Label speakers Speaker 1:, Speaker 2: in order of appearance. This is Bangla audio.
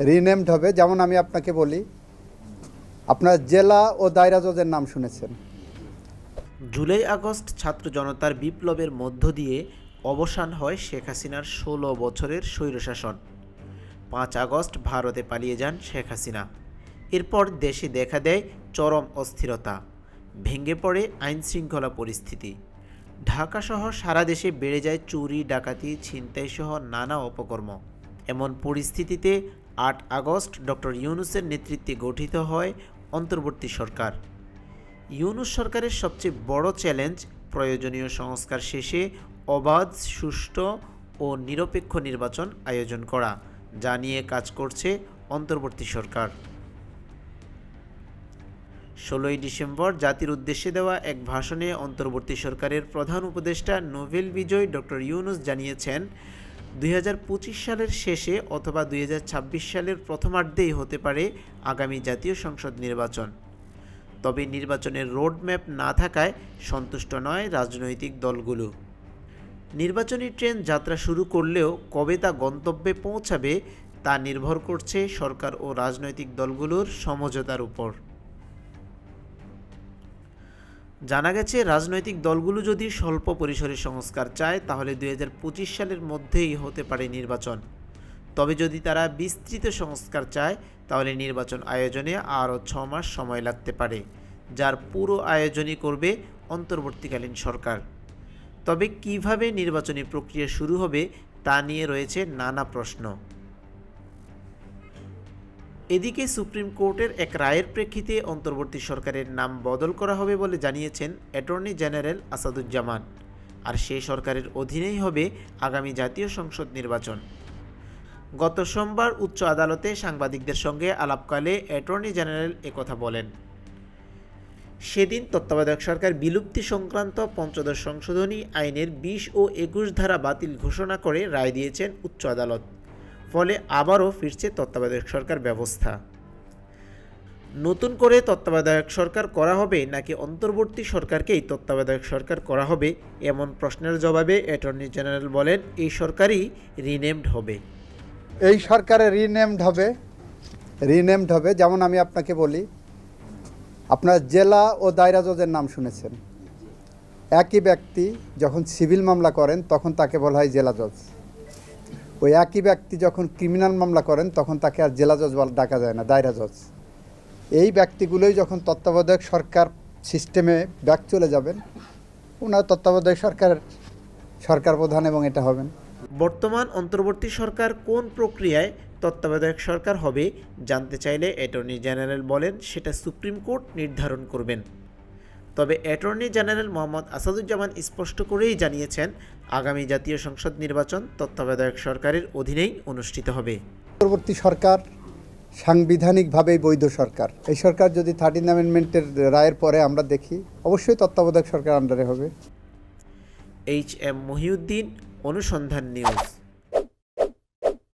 Speaker 1: রিনেমড হবে, যেমন আমি আপনাকে বলি। আপনার জেলা ও দায়রা জজের নাম শুনেছেন।
Speaker 2: জুলাই আগস্ট ছাত্র জনতার বিপ্লবের মধ্য দিয়ে অবসান হয় শেখ হাসিনার ষোলো বছরের স্বৈরশাসন। পাঁচ আগস্ট ভারতে পালিয়ে যান শেখ হাসিনা। এরপর দেশে দেখা দেয় চরম অস্থিরতা। ভেঙে পড়ে আইন শৃঙ্খলা পরিস্থিতি। ঢাকাসহ সারা দেশে বেড়ে যায় চুরি, ডাকাতি ছিনতাই সহ নানা অপকর্ম। এমন পরিস্থিতিতে আট আগস্ট ডক্টর ইউনুসের নেতৃত্বে গঠিত হয় অন্তর্বর্তী সরকার। ইউনুস সরকারের সবচেয়ে বড় চ্যালেঞ্জ প্রয়োজনীয় সংস্কার শেষে অবাধ, সুষ্ঠু ও নিরপেক্ষ নির্বাচন আয়োজন করা, যা নিয়ে কাজ করছে অন্তর্বর্তী সরকার। ষোলোই ডিসেম্বর জাতির উদ্দেশ্যে দেওয়া এক ভাষণে অন্তর্বর্তী সরকারের প্রধান উপদেষ্টা নোবেল বিজয় ডক্টর ইউনুস জানিয়েছেন দুই হাজার পঁচিশ সালের শেষে অথবা দুই হাজার ছাব্বিশ সালের প্রথমার্ধেই হতে পারে আগামী জাতীয় সংসদ নির্বাচন। তবে নির্বাচনের রোডম্যাপ না থাকায় সন্তুষ্ট নয় রাজনৈতিক দলগুলো। নির্বাচনী ট্রেন যাত্রা শুরু করলেও কবে তা গন্তব্যে পৌঁছাবে তা নির্ভর করছে সরকার ও রাজনৈতিক দলগুলোর সমঝোতার উপর। জানা গেছে, রাজনৈতিক দলগুলো যদি স্বল্প পরিসরে সংস্কার চায়, তাহলে দু হাজার পঁচিশ সালের মধ্যেই হতে পারে নির্বাচন। তবে যদি তারা বিস্তৃত সংস্কার চায়, তাহলে নির্বাচন আয়োজনে আরও ছ মাস সময় লাগতে পারে, যার পুরো আয়োজনই করবে অন্তর্বর্তীকালীন সরকার। তবে কীভাবে নির্বাচনী প্রক্রিয়া শুরু হবে, তা নিয়ে রয়েছে নানা প্রশ্ন। এদিকে সুপ্রিম কোর্টের এক রায়ের প্রেক্ষিতে অন্তর্বর্তী সরকারের নাম বদল করা হবে বলে জানিয়েছেন অ্যাটর্নি জেনারেল আসাদুজ্জামান। আর সেই সরকারের অধীনেই হবে আগামী জাতীয় সংসদ নির্বাচন। গত সোমবার উচ্চ আদালতে সাংবাদিকদের সঙ্গে আলাপকালে অ্যাটর্নি জেনারেল একথা বলেন। সেদিন তত্ত্বাবধায়ক সরকার বিলুপ্তি সংক্রান্ত পঞ্চদশ সংশোধনী আইনের বিশ ও একুশ ধারা বাতিল ঘোষণা করে রায় দিয়েছেন উচ্চ আদালত। ফলে আবারও ফিরছে তত্ত্বাবধায়ক সরকার ব্যবস্থা। নতুন করে তত্ত্বাবধায়ক সরকার করা হবে নাকি অন্তর্বর্তী সরকারকেই তত্ত্বাবধায়ক সরকার করা হবে এমন প্রশ্নের জবাবে অ্যাটর্নি জেনারেল বলেন, এই সরকারই রিনেমড হবে।
Speaker 1: এই সরকারে রিনেমড হবে রিনেমড হবে, যেমন আমি আপনাকে বলি, আপনার জেলা ও দায়রা জজের নাম শুনেছেন। একই ব্যক্তি যখন সিভিল মামলা করেন, তখন তাকে বলা হয় জেলা জজ। ওই একই ব্যক্তি যখন ক্রিমিনাল মামলা করেন, তখন তাকে আর জেলা জজ বলা ডাকা যায় না, দায়রা জজ। এই ব্যক্তিগুলোই যখন তত্ত্বাবধায়ক সরকার সিস্টেমে ব্যাক চলে যাবেন, ওনার তত্ত্বাবধায়ক সরকার সরকার প্রধান এবং এটা হবেন।
Speaker 2: বর্তমান অন্তর্বর্তী সরকার কোন প্রক্রিয়ায় তত্ত্বাবধায়ক সরকার হবে জানতে চাইলে অ্যাটর্নি জেনারেল বলেন, সেটা সুপ্রিম কোর্ট নির্ধারণ করবেন। তবে অ্যাটর্নি জেনারেল মোহাম্মদ আসাদুজ্জামান স্পষ্ট করেই জানিয়েছেন আগামী জাতীয় সংসদ নির্বাচন তত্ত্বাবধায়ক সরকারের অধীনেই অনুষ্ঠিত হবে।
Speaker 1: পরবর্তী সরকার সাংবিধানিকভাবেই বৈধ সরকার। এই সরকার যদি থার্টিন অ্যামেন্ডমেন্টের রায়ের পরে আমরা দেখি অবশ্যই তত্ত্বাবধায়ক সরকার আন্ডারে হবে।
Speaker 2: এইচ এম মহিউদ্দিন অনুসন্ধান নিউজ।